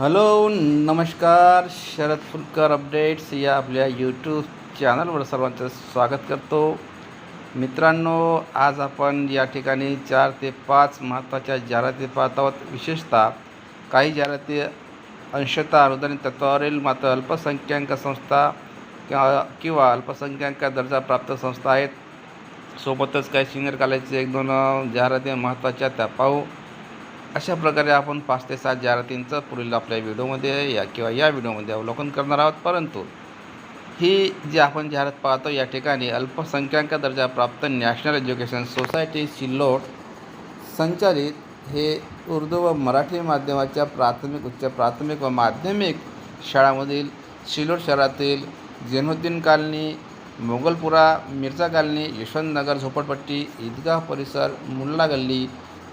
Hello नमस्कार Sharad Phulkar updates या आपल्या यूट्यूब चॅनलवर सर्वांचं स्वागत करतो. मित्रांनो आज आपण या ठिकाणी चार ते पाच महत्त्वाच्या जाहिराती पाहत आहोत. विशेषतः काही जाहिराती अंशतः अनुदानित तत्वावरील मात्र अल्पसंख्याक संस्था किंवा किंवा अल्पसंख्याक दर्जा प्राप्त संस्था आहेत. सोबतच काही सिनियर कॉलेजचे एक दोन जाहिराती महत्त्वाच्या त्या पाहू. अशा प्रकारे आपण पाच ते सात जाहिरातींचं पुढील आपल्या व्हिडिओमध्ये या किंवा या व्हिडिओमध्ये अवलोकन करणार आहोत. परंतु ही जी आपण जाहिरात पाहतो या ठिकाणी अल्पसंख्याक दर्जा प्राप्त नॅशनल एज्युकेशन सोसायटी सिल्लोड संचालित हे उर्दू व मराठी माध्यमाच्या प्राथमिक उच्च प्राथमिक व माध्यमिक शाळांमधील सिल्लोड शहरातील जैनुद्दीन कॉलनी मोगलपुरा मिर्झा कॉलनी यशवंतनगर झोपडपट्टी ईदगाह परिसर मुल्ला गल्ली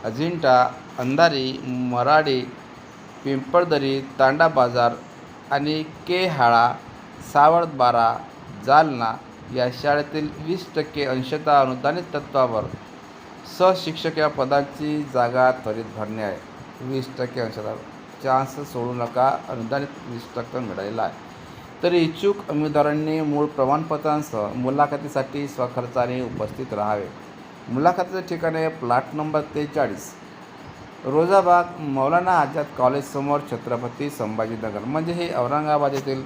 अजिंठा अंधारी मराडी पिंपळदरी तांडा बाजार आणि केहाळा सावळबारा जालना या शाळेतील वीस टक्के अंशतः अनुदानित तत्वावर सहशिक्षक या पदाची जागा त्वरित भरणे आहे. वीस टक्के अंशतः चान्स सोडू नका अनुदानित वीस टक्के मिळालेला आहे. तर इच्छुक उमेदवारांनी मूळ प्रमाणपत्रांसह मुलाखतीसाठी स्वखर्चाने उपस्थित राहावे. मुलाखतीचे ठिकाण आहे प्लॉट नंबर तेचाळीस रोजाबाग मौलाना आझाद कॉलेजसमोर छत्रपती संभाजीनगर. म्हणजे हे औरंगाबाद येथील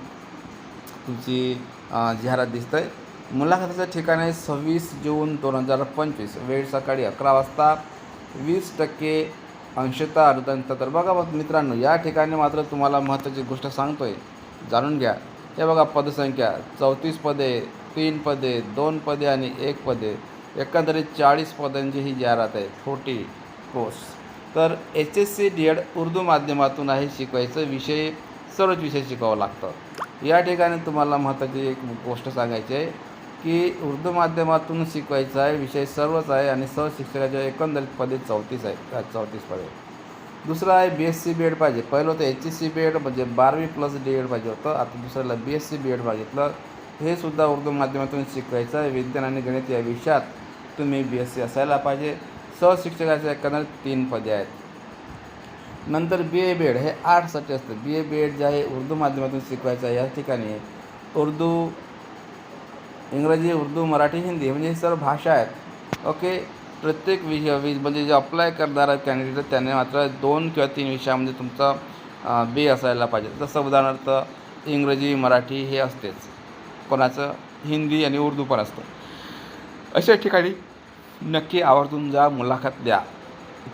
तुमची जाहिरात दिसत आहे मुलाखतीचं ठिकाण आहे सव्वीस जून दोन हजार पंचवीस वेळ सकाळी अकरा वाजता वीस टक्के अंशतः अनुदान तर बघा मग मित्रांनो या ठिकाणी मात्र तुम्हाला महत्त्वाची गोष्ट सांगतो आहे जाणून घ्या. हे बघा पदसंख्या. चौतीस पदे तीन पदे दोन पदे आणि एक पदे. एकंदरीत चाळीस पदांची ही जाहिरात आहे. Forty post. तर H S C D Ed Urdu माध्यमातून आहे शिकवायचं. विषय सर्वच विषय शिकावं लागतं. या ठिकाणी तुम्हाला महत्त्वाची एक गोष्ट सांगायची आहे की उर्दू माध्यमातून शिकवायचं आहे विषय सर्वच आहे आणि सर्व शिक्षकाच्या एकंदरीत पदे चौतीस आहे चौतीस पदे. दुसरं आहे B S C B Ed पाहिजे. पहिलं होतं H S C B Ed म्हणजे बारावी प्लस डी एड पाहिजे होतं. आता दुसऱ्याला B S C B Ed मागितलं हे सुद्धा उर्दू माध्यमातून शिकवायचं आहे. विज्ञान आणि गणित या विषयात तुम्ही बी एस सी असायला पाहिजे. सहशिक्षकाचे एकंदरीत तीन पदे आहेत. नंतर बी ए बी एड हे आर्टसाठी असतं. बी ए बी एड जे आहे उर्दू माध्यमातून शिकवायचं आहे. या ठिकाणी उर्दू इंग्रजी उर्दू मराठी हिंदी म्हणजे हे सर्व भाषा आहेत. ओके? प्रत्येक विषय वि म्हणजे जे अप्लाय करणारा कॅन्डिडेट त्याने मात्र दोन किंवा तीन विषयामध्ये तुमचा बी असायला पाहिजे. जसं उदाहरणार्थ इंग्रजी मराठी हे असतेच. कोणाचं? हिंदी आणि उर्दू पण असतं. अशा ठिकाणी नक्की आवर्जून जा मुलाखत द्या.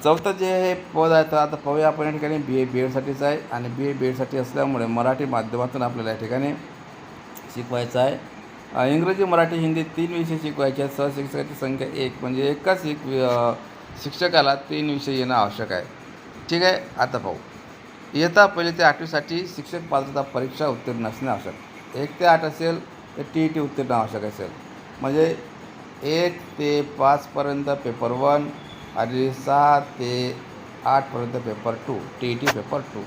चौथं जे हे पद आहे तर आता पाहूया आपण या ठिकाणी बी ए बी एडसाठीच आहे. आणि बी ए बी एडसाठी असल्यामुळे मराठी माध्यमातून आपल्याला या ठिकाणी शिकवायचं आहे. इंग्रजी मराठी हिंदी तीन विषय शिकवायचे आहेत. सहशिक्षकाची संख्या एक. म्हणजे एकाच एक शिक्षकाला तीन विषय येणं आवश्यक आहे. ठीक आहे? आता पाहू. इयत्ता पहिले ते आठवीसाठी शिक्षक पात्रता परीक्षा उत्तीर्ण असणे आवश्यक. एक ते आठ असेल तर टी ई टी उत्तीर्ण आवश्यक असेल. म्हणजे एक ते पाचपर्यंत पेपर वन आणि सहा ते आठपर्यंत paper two T E T paper two.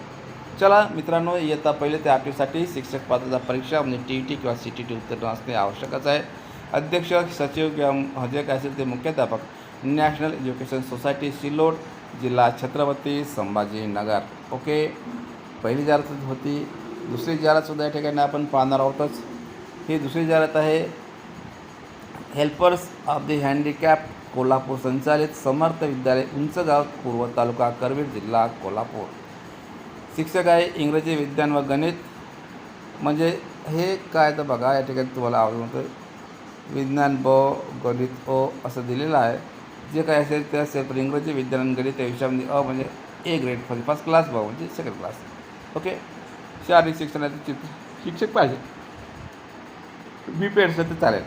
चला मित्रांनो इयत्ता पहिले ते आठवीसाठी शिक्षक पात्रता परीक्षा म्हणजे टी ई टी किंवा सी टी टी उत्तीर्ण असणे आवश्यकच आहे. अध्यक्ष सचिव किंवा जे काय असेल ते मुख्याध्यापक नॅशनल एज्युकेशन सोसायटी सिल्लोड जिल्हा छत्रपती संभाजीनगर. ओके? पहिली जाहिरात होती. दुसरी जाहिरातसुद्धा या ठिकाणी आपण पाहणार आहोतच. ही दुसरी जाहिरात आहे helpers of the handicap Kolhapur संचालित समर्थ विद्यालय उंचगाव पूर्व तालुका करवीर जिल्हा कोल्हापूर. शिक्षक आहे इंग्रजी विज्ञान व गणित. म्हणजे हे काय तर बघा या ठिकाणी तुम्हाला आवडून होतं विज्ञान ब गणित अ असं दिलेलं आहे. जे काय असेल ते असेल तर इंग्रजी विज्ञान आणि गणित या विषयामध्ये अ म्हणजे A grade first first class ब म्हणजे सेकंड क्लास ओके शारीरिक शिक्षणाचे चित्र शिक्षक पाहिजे. बी पेड तर चालेल.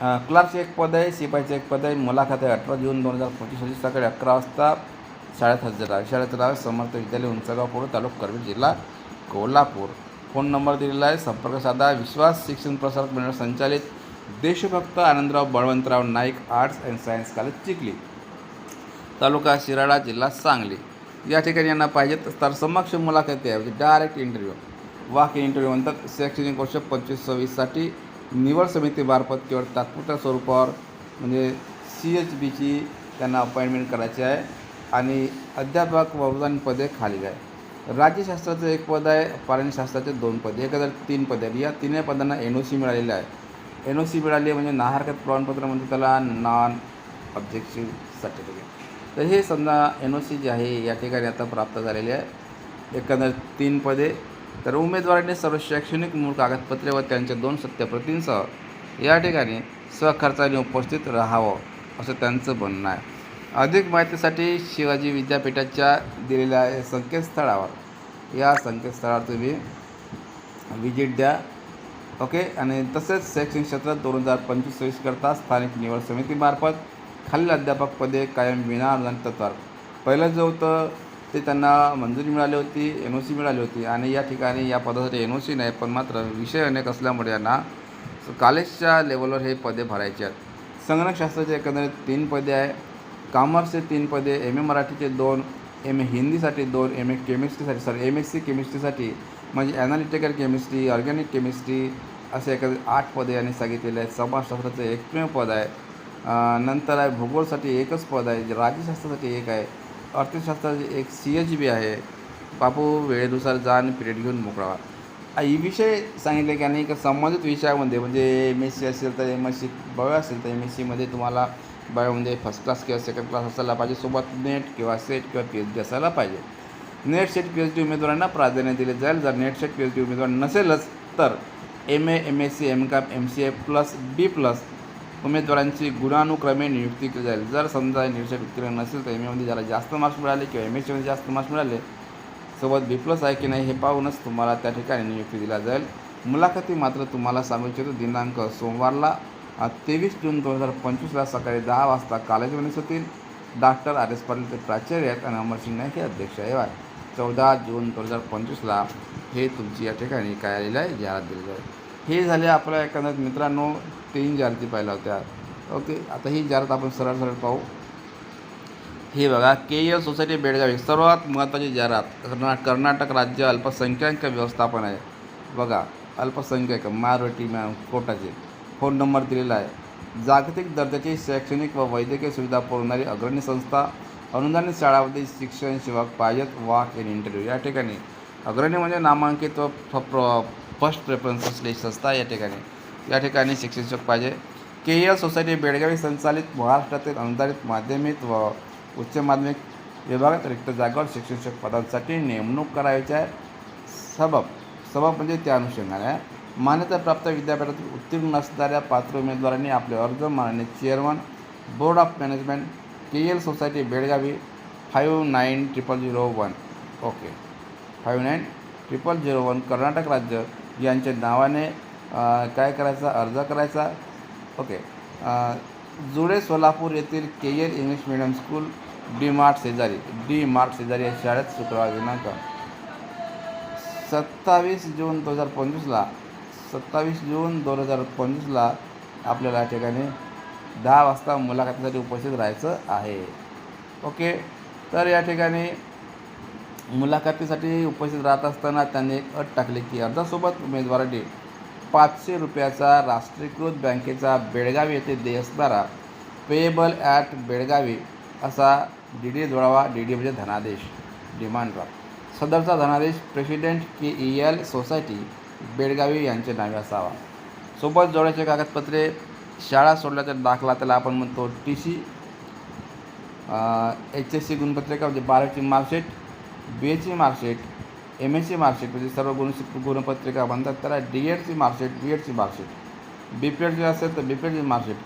क्लार्कचे एक पद आहे शिपाईचे एक पद आहे. मुलाखत आहे अठरा जून दोन हजार पंचवीस रोजी सकाळी अकरा वाजता शाळेत हजर आहे शाळेचं नाव समर्थ विद्यालय उंचगाव पूर्व तालुका करवीर जिल्हा कोल्हापूर. फोन नंबर दिलेला आहे संपर्क साधा. विश्वास शिक्षण प्रसारक मंडळ संचालित देशभक्त Anandrao Balwantrao Naik arts and science college Chikhli. तालुका शिराळा जिल्हा सांगली. या ठिकाणी यांना पाहिजेत तर समक्ष मुलाखती आहे. म्हणजे डायरेक्ट इंटरव्ह्यू. वाक इंटरव्ह्यू म्हणतात शैक्षणिक वर्ष पंचवीस सव्वीससाठी निवड समितीमार्फत केवळ तात्पुरत्या स्वरूपावर म्हणजे सी एच बीची त्यांना अपॉइंटमेंट करायची आहे आणि अध्यापक अनुदान पदे खाली आहे. राज्यशास्त्राचं एक पद आहे प्राणीशास्त्राचे दोन पद एक हजार तीन पद. आहेत या तिन्ही पदांना एन ओ सी मिळालेलं आहे. एन ओ सी मिळाली म्हणजे म्हणजे नाहरकत प्रमाणपत्र म्हणजे त्याला नॉन ऑब्जेक्टिव्ह सर्टिफिकेट तर हे समजा एन ओ सी जे आहे या ठिकाणी आता प्राप्त झालेले आहे. एकंदर तीन पदे तर उमेदवारांनी सर्व शैक्षणिक मूळ कागदपत्रे व त्यांच्या दोन सत्यप्रतींसह या ठिकाणी स्वखर्चाने उपस्थित राहावं असं त्यांचं म्हणणं आहे. अधिक माहितीसाठी शिवाजी विद्यापीठाच्या दिलेल्या संकेतस्थळावर या संकेतस्थळावर तुम्ही विजिट द्या. ओके आणि तसेच शैक्षणिक क्षेत्रात दोन हजार पंचवीस करता स्थानिक निवड समितीमार्फत खालील अध्यापकपदे कायम विना अनुदान तत्वावर पहिलं जे होतं ते त्यांना मंजुरी मिळाली होती एन ओ सी मिळाली होती आणि या ठिकाणी या पदासाठी एन ओ सी नाही पण मात्र विषय अनेक असल्यामुळे यांना कॉलेजच्या लेवलवर हे पदे भरायचे आहेत. संगणकशास्त्राचे एकंदरीत तीन पदे आहे कॉमर्सचे तीन पदे एम ए मराठीचे दोन एम ए हिंदीसाठी दोन एम ए केमिस्ट्रीसाठी सॉरी एम एस सी केमिस्ट्रीसाठी म्हणजे ॲनालिटिकल केमिस्ट्री ऑर्गॅनिक केमिस्ट्री असे एखादे आठ पदे यांनी सांगितलेले आहेत. समाजशास्त्राचं एकमेव पद आहे. नंतर आहे भूगोलसाठी एकच पद आहे राज्यशास्त्रासाठी एक आहे. अर्थशास्त्राचे एक सी एच बी आहे. बापू वेळेनुसार जा आणि पिरियड घेऊन मोकळावा ही विषय सांगितले की आणि का संबंधित विषयामध्ये म्हणजे एम एस सी असेल तर एम एस सी बायो असेल तर एम एस सीमध्ये तुम्हाला बायोमध्ये फर्स्ट क्लास किंवा सेकंड क्लास असायला पाहिजे. सोबत नेट किंवा सेट किंवा पी एच डी असायला पाहिजे. NET SET P H D उमेदवारांना प्राधान्य दिले जाईल. जर NET SET P H D उमेदवार नसेलच तर M A M S C M cap M C A plus B plus उमेदवारांची गुणानुक्रमे नियुक्ती केली जाईल. जर समजा निरीक्षक उत्तीर्ण नसेल तर एम एमध्ये ज्याला जास्त मार्क्स मिळाले किंवा एम एस सीमध्ये जास्त मार्क्स मिळाले सोबत बी प्लस आहे की नाही हे पाहूनच तुम्हाला त्या ठिकाणी नियुक्ती दिला जाईल. मुलाखती मात्र तुम्हाला सांगू इच्छितो दिनांक सोमवारला तेवीस जून दोन हजार पंचवीसला सकाळी दहा वाजता कॉलेजमध्ये होतील. डॉक्टर आर एस पाटील प्राचार्य आहेत आणि अमरसिंग नाईक हे अध्यक्ष आहे चौदा जून दोन हजार पंचवीसला हे तुमची या ठिकाणी काय आलेलं आहे जाहिरात दिली जाईल. हे झाले आपल्या एकंदरीत मित्रांनो तीन जाहिराती पाहिल्या होत्या. ओके आता ही जाहिरात आपण सरळ सरळ पाहू. हे बघा के एल सोसायटी बेळगावी सर्वात महत्त्वाची जाहिरात. कर्ना कर्नाटक राज्य अल्पसंख्याक व्यवस्थापन आहे. बघा अल्पसंख्याक मारवटी मॅम कोटाचे. फोन नंबर दिलेला आहे. जागतिक दर्जाची शैक्षणिक व वैद्यकीय सुविधा पुरवणारी अग्रणी संस्था अनुदानित शाळामध्ये शिक्षण शिवाय पाहिजेत वाक इन इंटरव्ह्यू. या ठिकाणी अग्रणी म्हणजे नामांकित व प्र फर्स्ट प्रेफरन्स असलेली संस्था या ठिकाणी. या ठिकाणी शिक्षण शोक पाहिजे. के एल सोसायटी बेळगावी संचालित महाराष्ट्रातील अनुदानित माध्यमिक व उच्च माध्यमिक विभागात रिक्त जागावर शिक्षण पदांसाठी नेमणूक करायची आहे. सबब सबब म्हणजे त्या अनुषंगाने मान्यताप्राप्त विद्यापीठातील उत्तीर्ण नसणाऱ्या पात्र उमेदवारांनी आपले अर्ज माननीय chairman board of management K L society Belagavi five nine triple zero one. Okay. Five nine triple zero one Karnataka राज्य यांच्या नावाने काय करायचा अर्ज करायचा? ओके. जुळे सोलापूर येथील K L English medium school D Mart शेजारी डी मार्ट शेजारी या शाळेत शुक्रवार दिनांक सत्तावीस जून दोन हजार पंचवीसला सत्तावीस जून दोन हजार पंचवीसला आपल्याला या ठिकाणी दहा वाजता मुलाखतीसाठी उपस्थित राहायचं आहे. ओके. तर या ठिकाणी मुलाखतीसाठी उपस्थित राहत असताना त्यांनी एक अट टाकली की अर्जासोबत उमेदवारांनी पाचशे रुपयाचा राष्ट्रीयकृत बँकेचा बेळगावी येथे देय असणारा पेएबल ॲट बेळगावी असा डी डी जोडावा डी डी म्हणजे धनादेश डिमांड ड्राफ्ट सदरचा धनादेश president K E L society Belagavi यांचे नावे असावा. सोबत जोडायचे कागदपत्रे शाळा सोडल्याचा दाखला त्याला आपण म्हणतो T C H S C गुणपत्रिका म्हणजे बारावीची मार्कशीट बी एची marksheet M S C marksheet म्हणजे सर्व गुण गुणपत्रिका म्हणतात त्याला डी एडची मार्कशीट बी एडची मार्कशीट बी पी एडची असेल तर बी पी एडची मार्कशीट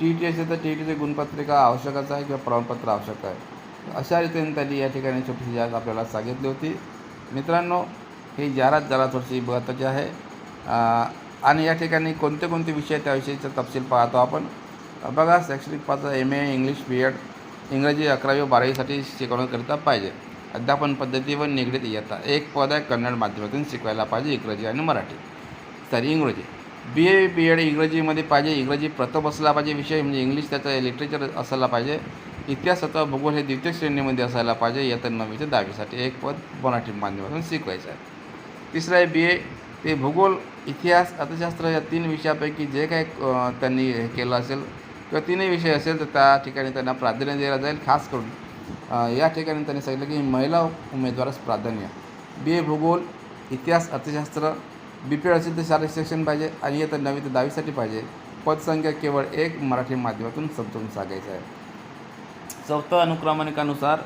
टी टी असेल तर टी टीची गुणपत्रिका आवश्यकच आहे किंवा प्रमाणपत्र आवश्यक आहे. अशा रीतीने त्यांनी या ठिकाणी छोटीशी जाहिरात आपल्याला सांगितली होती. मित्रांनो ही जाहिरात जरा थोडीशी महत्त्वाची आहे. आणि या ठिकाणी कोणते कोणते विषय त्याविषयीचा तपशील पाहतो आपण. बघा शैक्षणिक पात्र M A English B Ed इंग्रजी अकरावी बारावीसाठी शिकवण्याकरिता पाहिजे. अध्यापन पद्धतीवर निगडीत इयत्ता. एक पद आहे कन्नड माध्यमातून शिकवायला पाहिजे इंग्रजी आणि मराठी. तरी इंग्रजी. बी ए बी एड इंग्रजीमध्ये पाहिजे इंग्रजी प्रथम असला पाहिजे विषय म्हणजे इंग्लिश त्याचा लिटरेचर असायला पाहिजे. इतिहास अथवा भूगोल हे द्वितीय श्रेणीमध्ये असायला पाहिजे इयत्ता नववीच्या दहावीसाठी. एक पद मराठी माध्यमातून शिकवायचं आहे. तिसरं आहे बी ए ते भूगोल इतिहास अर्थशास्त्र या तीन विषयापैकी जे काही त्यांनी हे केलं असेल किंवा तीनही विषय असेल तर त्या ठिकाणी त्यांना प्राधान्य दिलं जाईल खास करून या ठिकाणी त्यांनी सांगितलं की महिला उमेदवारास प्राधान्य. बी ए भूगोल इतिहास अर्थशास्त्र बी पी एड असेल तर शारीरिक शिक्षण पाहिजे आणि इतर नवी ते दहावीसाठी पाहिजे. पदसंख्या केवळ एक मराठी माध्यमातून समजून सांगायचं आहे. चौथं अनुक्रमानिकानुसार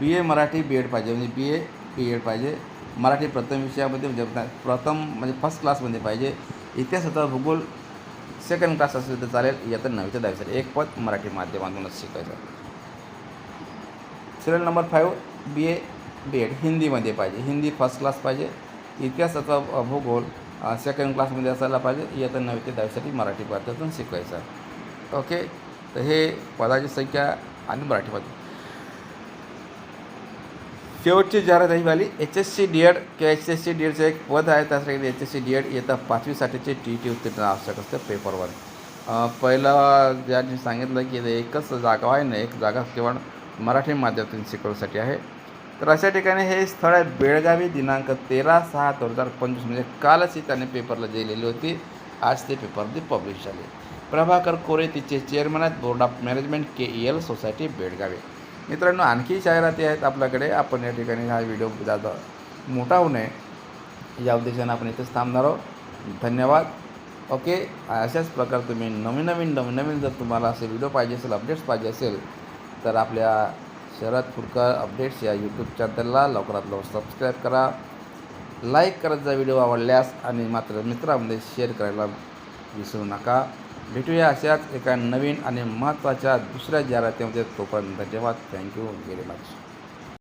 बी ए मराठी बी एड पाहिजे. म्हणजे बी ए बी एड पाहिजे. मराठी प्रथम विषयामध्ये म्हणजे प्रथम म्हणजे फर्स्ट क्लासमध्ये पाहिजे. इतिहास होता भूगोल सेकंड क्लास असेल तर चालेल. इयत्ता नववी ते दहावीसाठी एक पद मराठी माध्यमातूनच शिकायचं. Serial number five B A B Ed. हिंदीमध्ये पाहिजे. हिंदी फर्स्ट क्लास पाहिजे. इतिहास अथवा भूगोल सेकंड क्लासमध्ये असायला पाहिजे. इयत्ता नवी ते दहावीसाठी मराठी पद्धतीतून शिकवायचं ओके? तर हे पदाची संख्या आणि मराठी पद्धत शेवटची जाहिरात ही झाली. H S C D Ed. किंवा एच एस सी डी एडचं एक पद आहे. त्यासाठी H S C D Ed येतं पाचवीसाठीचे टी टी उत्तीर्ण आवश्यक असतं पेपरवर पहिलं ज्यांनी सांगितलं की ते एकच जागा आहे ना एक जागा केवळ मराठी माध्यमातून शिकवण्यासाठी आहे. तर अशा ठिकाणी हे स्थळ आहे बेळगावी दिनांक तेरा सहा दोन हजार पंचवीस म्हणजे कालच ही त्याने पेपरला दिलेली होती. आज ते पेपरमध्ये पब्लिश झाले. प्रभाकर कोरे तिचे चेअरमन आहेत. Board of management K E L society Belagavi. मित्रांनो आणखी जाहिराती आहेत आपल्याकडे. आपण या ठिकाणी हा व्हिडिओ जादा मोठा होऊ नये. या उद्देशाने आपण इथेच थांबणार आहोत. धन्यवाद. ओके अशाच प्रकारे तुम्ही नवीन नवीन नवीन नवीन जर तुम्हाला असे व्हिडिओ पाहिजे असेल अपडेट्स पाहिजे असेल तर आपल्या शरद फुडकर अपडेट्स या यूट्यूब चॅनलला लवकरात लवकर सबस्क्राईब करा. लाईक करत जा व्हिडिओ आवडल्यास आणि मात्र मित्रामध्ये शेअर करायला विसरू नका. भेटूया अशाच एका नवीन आणि महत्त्वाच्या दुसऱ्या जाहिरातीमध्ये. तोपर्यंत धन्यवाद. Thank you very much